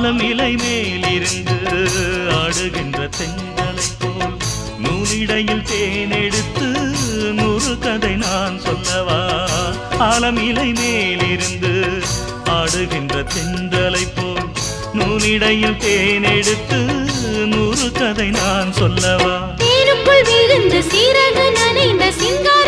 ஆலம் இலை மேலிருந்து ஆடுகின்ற தென்றலை போல் நூலிடையில் தேனெடுத்து நூறு கதை நான் சொல்லவா? ஆலம் இலை மேலிருந்து ஆடுகின்ற தென்றலை போல் நூலிடையில் தேனெடுத்து நூறு கதை நான் சொல்லவா? தேனுக்குள் விழுந்து சீரக நனைந்த சிங்கார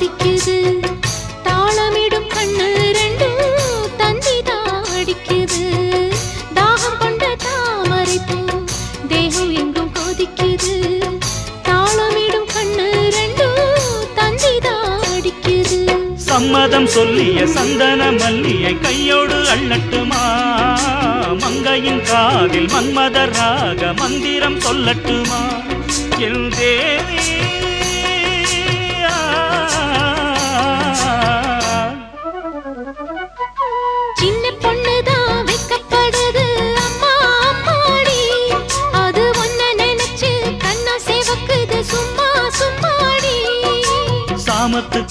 கொதிக்குது தாளமிடும் கண்ணு ரெண்டும் தந்தி தாடிக்குது. தாகம் கொண்ட தாமரை பூ தேகம் எங்கும் கொதிக்குது. தாளமிடும் கண்ணு ரெண்டும் தந்தி தாடிக்குது. சம்மதம் சொல்லிய சந்தன மல்லியை கையோடு அள்ளட்டுமா? மங்கையின் காதில் மன்மத ராக மந்திரம் சொல்லட்டுமா? என் தேவி